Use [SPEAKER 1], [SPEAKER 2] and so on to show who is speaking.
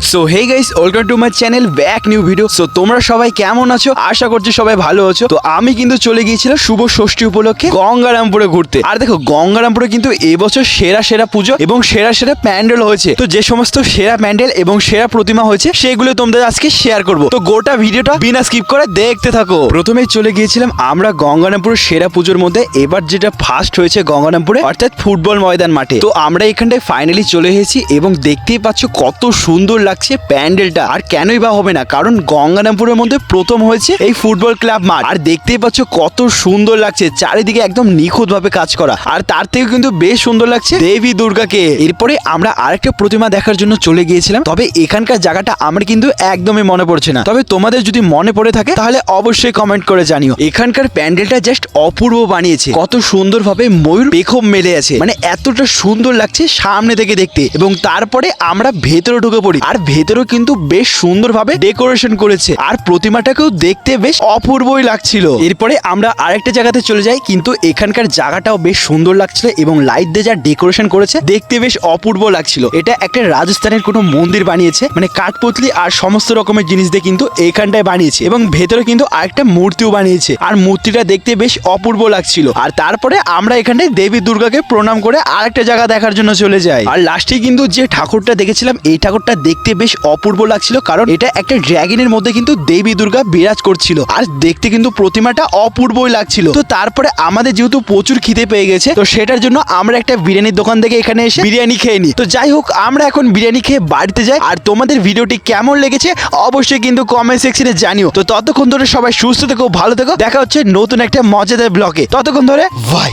[SPEAKER 1] So hey guys welcome to my channel back new video so তোমরা সবাই কেমন আছো? আশা করছি সবাই ভালো আছো। তো আমি কিন্তু চলে গিয়েছিলাম শুভ ষষ্ঠী উপলক্ষে গঙ্গারামপুরে ঘুরতে। আর দেখো, গঙ্গারামপুরে কিন্তু এবছর সেরা সেরা পুজো এবং সেরা সেরা প্যান্ডেল হয়েছে। তো যে সমস্ত সেরা প্যান্ডেল এবং সেরা প্রতিমা হয়েছে, সেগুলো তোমাদের আজকে শেয়ার করব। তো গোটা ভিডিওটা বিনা স্কিপ করে দেখতে থাকো। প্রথমেই চলে গিয়েছিলাম আমরা গঙ্গারামপুরের সেরা পুজোর মধ্যে। এবার যেটা ফার্স্ট হয়েছে গঙ্গারামপুরে, অর্থাৎ ফুটবল ময়দান মাঠে। তো আমরা এখানটায় ফাইনালি চলে এসেছি এবং দেখতেই পাচ্ছ কত সুন্দর লাগছে প্যান্ডেলটা। আর কেনই বা হবে না, কারণ গঙ্গারামপুরের মধ্যে প্রথম হয়েছে এই ফুটবল ক্লাব মাঠ। আর দেখতেই পাচ্ছ কত সুন্দর লাগছে, চারিদিকে একদম নিখুঁত ভাবে কাজ করা। আর তার থেকে কিন্তু বেশ সুন্দর লাগছে দেবী দুর্গাকে। এরপরে আমরা আরেকটা প্রতিমা দেখার জন্য চলে গিয়েছিলাম, তবে এখানকার জায়গাটা আমার কিন্তু একদমই মনে পড়ছে না। তবে তোমাদের যদি মনে পড়ে থাকে, তাহলে অবশ্যই কমেন্ট করে জানিও। এখানকার প্যান্ডেলটা জাস্ট অপূর্ব বানিয়েছে। কত সুন্দরভাবে ময়ূর পেখম মেলে আছে। মানে এতটা সুন্দর লাগছে সামনে থেকে দেখতে। এবং তারপরে আমরা ভেতরে ঢুকে পড়ি। আর ভেতরেও কিন্তু বেশ সুন্দরভাবে ডেকোরেশন করেছে। আর প্রতিমাটাকেও দেখতে বেশ অপূর্বই লাগছিল। এরপরে আমরা আরেকটা জায়গাতে চলে যাই, কিন্তু এখানকার জায়গাটাও বেশ সুন্দর লাগছিল এবং লাইট দিয়ে যা ডেকোরেশন করেছে, দেখতে বেশ অপূর্ব লাগছিল। এটা একটা রাজস্থানের কোনো মন্দির বানিয়েছে মানে কাঠপুতলি আর সমস্ত রকমের জিনিস দিয়ে কিন্তু এখানটায় বানিয়েছে এবং ভেতরে কিন্তু আরেকটা মূর্তিও বানিয়েছে। আর মূর্তিটা দেখতে বেশ অপূর্ব লাগছিল। আর তারপরে আমরা এখানটায় দেবী দুর্গাকে প্রণাম করে আরেকটা জায়গা দেখার জন্য চলে যাই। আর লাস্টে কিন্তু যে ঠাকুরটা দেখেছিলাম, এই ঠাকুরটা দেখতে বেশ অপূর্ব লাগছিল, কারণ এটা একটা ড্র্যাগনের মধ্যে কিন্তু দেবী দুর্গা বিরাজ করছিল। আর দেখতে কিন্তু প্রতিমাটা অপূর্বই লাগছিল। তো তারপরে আমাদের যেহেতু প্রচুর খিদে পেয়ে গেছে, তো সেটার জন্য আমরা একটা বিরিয়ানির দোকান থেকে এখানে এসে বিরিয়ানি খেয়ে নিই। তো যাই হোক, আমরা এখন বিরিয়ানি খেয়ে বাড়িতে যাই। আর তোমাদের ভিডিওটি কেমন লেগেছে অবশ্যই কিন্তু কমেন্ট সেকশনে জানিও। তো ততক্ষণ ধরে সবাই সুস্থ থেকো, ভালো থেকো। দেখা হচ্ছে নতুন একটা মজাদার ব্লগে ততক্ষণ ধরে ভাই